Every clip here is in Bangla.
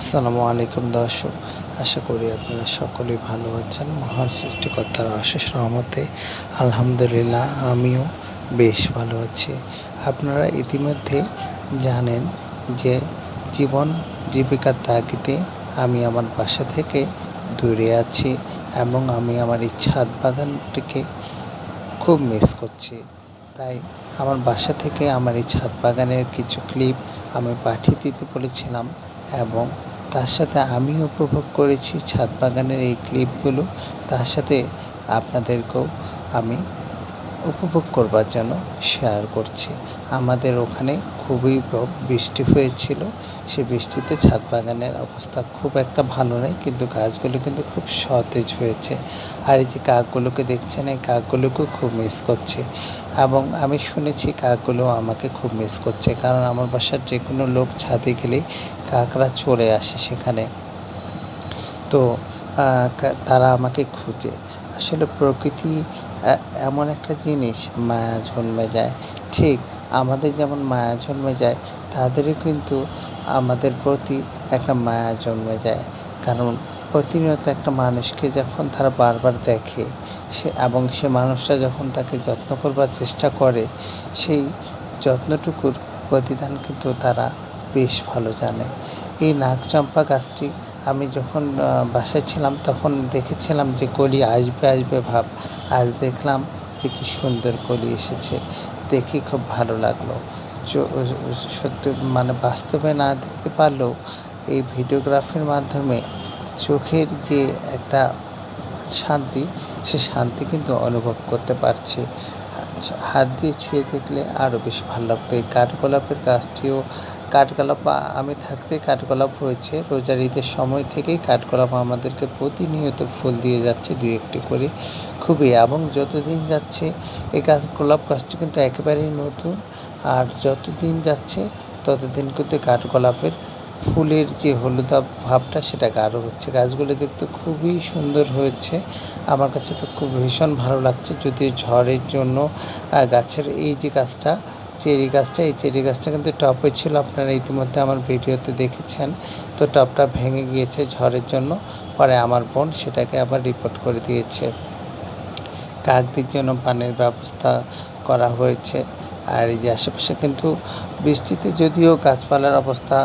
আসসালামু আলাইকুম দর্শক, আশা করি আপনারা সকলেই ভালো আছেন। মহান সৃষ্টিকর্তার অশেষ রহমতে আলহামদুলিল্লাহ আমিও বেশ ভালো আছি। আপনারা ইতিমধ্যে জানেন যে জীবন জীবিকার তাগিদে আমি আমার বাসা থেকে দূরে আছি এবং আমি আমার এই ছাদ বাগানটিকে খুব মিস করছি। তাই আমার বাসা থেকে আমার এই ছাদ বাগানের কিছু ক্লিপ আমি পাঠিয়ে দিতে বলেছিলাম এবং তার সাথে আমি উপভোগ করেছি ছাদ বাগানের এই ক্লিপগুলো। তার সাথে আপনাদেরকেও আমি উপভোগ করবার জন্য শেয়ার করছি। আমাদের ওখানে খুবই বৃষ্টি হয়েছিল। সে বৃষ্টিতে ছাদ বাগানের অবস্থা খুব একটা ভালো নেই, কিন্তু গাছগুলো কিন্তু খুব সতেজ হয়েছে। আর এই যে কাকগুলোকে দেখছেন, এই কাকগুলোকেও খুব মিস করছে। এবং আমি শুনেছি কাকগুলো আমাকে খুব মিস করছে, কারণ আমার বাসার যে কোনো লোক ছাদে গেলেই কাকরা চলে আসে সেখানে। তো তারা আমাকে খুঁজে। আসলে প্রকৃতি এমন একটা জিনিস মায়া জন্মে যায়। ঠিক আমাদের যেমন মায়া জন্মে যায়, তাদেরও কিন্তু আমাদের প্রতি একটা মায়া জন্মে যায়। কারণ প্রতিনিয়ত একটা মানুষকে যখন তারা বারবার দেখে, সে, এবং সে মানুষটা যখন তাকে যত্ন করবার চেষ্টা করে, সেই যত্নটুকুর প্রতিদান কিন্তু তারা বেশ ভালো জানে। এই নাগচম্পা গাছটি আমি যখন বাসায় ছিলাম তখন দেখেছিলাম যে কলি আসবে আসবে ভাব। আজ দেখলাম যে কি সুন্দর কলি এসেছে। দেখে খুব ভালো লাগল। সত্যি মানে বাস্তবে না দেখতে পারলেও এই ভিডিওগ্রাফির মাধ্যমে চোখের যে একটা শান্তি, সে শান্তি কিন্তু অনুভব করতে পারছে। হাত দিয়ে ছুঁয়ে দেখলে আরও বেশি ভালো লাগতো। এই কাঠগোলাপের গাছটিও কাঠগোলাপ আমি থাকতে কাঠগোলাপ হয়েছে। রোজার ঈদের সময় থেকেই কাঠগোলাপ আমাদেরকে প্রতিনিয়ত ফুল দিয়ে যাচ্ছে দুই একটি করে। খুবই, এবং যতদিন যাচ্ছে এই গাছ গোলাপ গাছটি কিন্তু একেবারেই নতুন। আর যতদিন যাচ্ছে, ততদিন কিন্তু কাঠগোলাপের ফুলের যে হলুদা ভাবটা সেটা গাঢ় হচ্ছে। গাছগুলো দেখতে খুবই সুন্দর হয়েছে। আমার কাছে তো খুব ভীষণ ভালো লাগছে। যদিও ঝড়ের জন্য গাছের এই যে গাছটা চেরি গাছটা, এই চেরি গাছটা কিন্তু টপে ছিল আপনারা ইতিমধ্যে আমার ভিডিওতে দেখেছেন। তো টপটা ভেঙে গিয়েছে ঝড়ের জন্য, পরে আমার বোন সেটাকে আবার রিপোর্ট করে দিয়েছে। কাকদের জন্য পানির ব্যবস্থা করা হয়েছে। আর এই যে আশেপাশে কিন্তু বৃষ্টিতে যদিও গাছপালার অবস্থা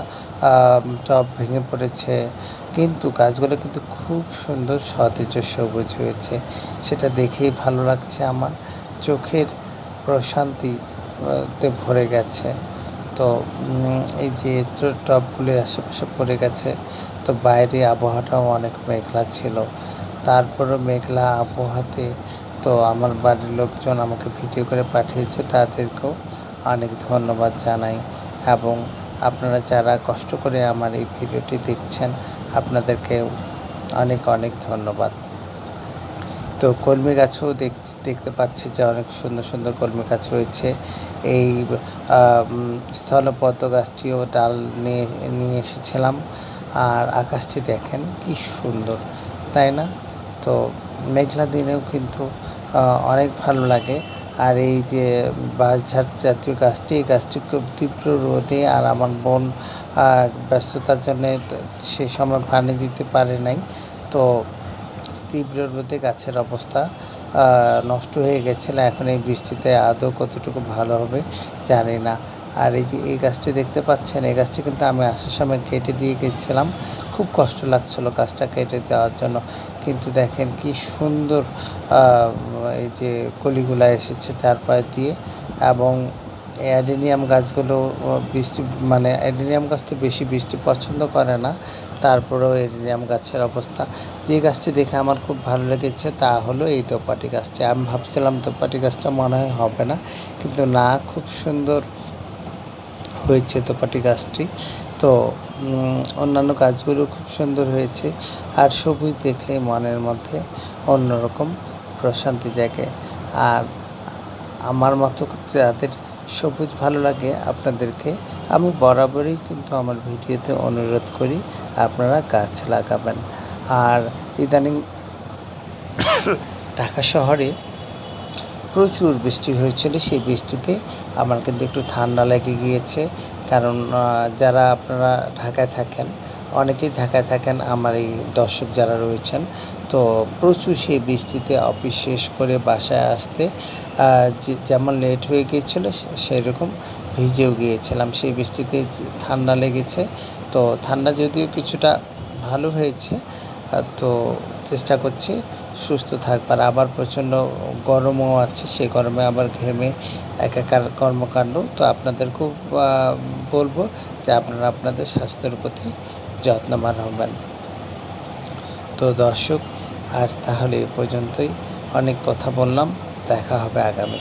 সব ভেঙে পড়েছে, কিন্তু গাছগুলো কিন্তু খুব সুন্দর সতেজ সবুজ হয়েছে। সেটা দেখেই ভালো লাগছে আমার চোখের প্রশান্তি। তে ভরে গেছে। তো এই যে টপগুলি আশেপাশে পড়ে গেছে, তো বাইরে আবহাওয়াটাও অনেক মেঘলা ছিল। তারপরও মেঘলা আবহাওয়াতে তো আমার বাড়ির লোকজন আমাকে ভিডিও করে পাঠিয়েছে, তাদেরকেও অনেক ধন্যবাদ জানাই। এবং আপনারা যারা কষ্ট করে আমার এই ভিডিওটি দেখছেন, আপনাদেরকেও অনেক অনেক ধন্যবাদ। তো কলমি গাছও দেখ, দেখতে পাচ্ছি যে অনেক সুন্দর সুন্দর কলমি গাছ হয়েছে এই স্থলপদ্ম গাছটিও ডাল নিয়ে নিয়ে এসেছিলাম। আর আকাশটি দেখেন কি সুন্দর, তাই না? তো মেঘলা দিনেও কিন্তু অনেক ভালো লাগে। আর এই যে বাঁশঝাট জাতীয় গাছটি, এই গাছটি খুব তীব্র রোদে আর আমার বোন ব্যস্ততার জন্যে সে সময় পানি দিতে পারে নাই। তো তীব্র রোদে গাছের অবস্থা নষ্ট হয়ে গেছিল এখন এই বৃষ্টিতে আদৌ কতটুকু ভালো হবে জানি না। আর এই যে এই গাছটি দেখতে পাচ্ছেন, এই গাছটি কিন্তু আমি আসার সময় কেটে দিয়ে গেছিলাম। খুব কষ্ট লাগছিল গাছটা কেটে দেওয়ার জন্য। কিন্তু দেখেন কি সুন্দর এই যে কলিগুলা এসেছে চারপাশ দিয়ে এবং অ্যাডেনিয়াম গাছগুলো বৃষ্টি মানে অ্যাডেনিয়াম গাছ তো বেশি বৃষ্টি পছন্দ করে না, তারপরেও অ্যাডেনিয়াম গাছের অবস্থা। যে গাছটি দেখে আমার খুব ভালো লেগেছে তা হলো এই দোপাটি গাছটি। আমি ভাবছিলাম দোপাটি গাছটা মনে হয় হবে না, কিন্তু না, খুব সুন্দর হয়েছে দোপাটি গাছটি। তো অন্যান্য গাছগুলো খুব সুন্দর হয়েছে, আর সবুজ দেখলে মনের মধ্যে অন্যরকম প্রশান্তি জাগে। আর আমার মতো যাদের সবুজ ভালো লাগে আপনাদেরকে। আমি বরাবরই কিন্তু আমার ভিডিওতে অনুরোধ করি আপনারা গাছ লাগাবেন। আর ইদানিং ঢাকা শহরে প্রচুর বৃষ্টি হয়েছিল, সেই বৃষ্টিতে আমার কিন্তু একটু ঠান্ডা লেগে গিয়েছে। কারণ যারা আপনারা ঢাকায় থাকেন অনেকেই ঢাকায় থাকেন, আমার এই দর্শক যারা রয়েছেন। তো প্রচুর সেই বৃষ্টিতে অফিস শেষ করে বাসায় আসতে যেমন লেট হয়ে গিয়েছিল সেই রকম ভিজেও গিয়েছিলাম। সেই বৃষ্টিতে ঠান্ডা লেগেছে। তো ঠান্ডা যদিও কিছুটা ভালো হয়েছে তো চেষ্টা করছি সুস্থ থাকবার। আবার প্রচণ্ড গরমও আছে সেই গরমে আবার ঘেমে একাকার কর্মকাণ্ড। তো আপনাদেরকেও বলব যে আপনারা আপনাদের স্বাস্থ্যের প্রতি যত্নবান হবেন। তো দর্শক আজ তাহলে এ পর্যন্তই। অনেক কথা বললাম। দেখা হবে আগামী।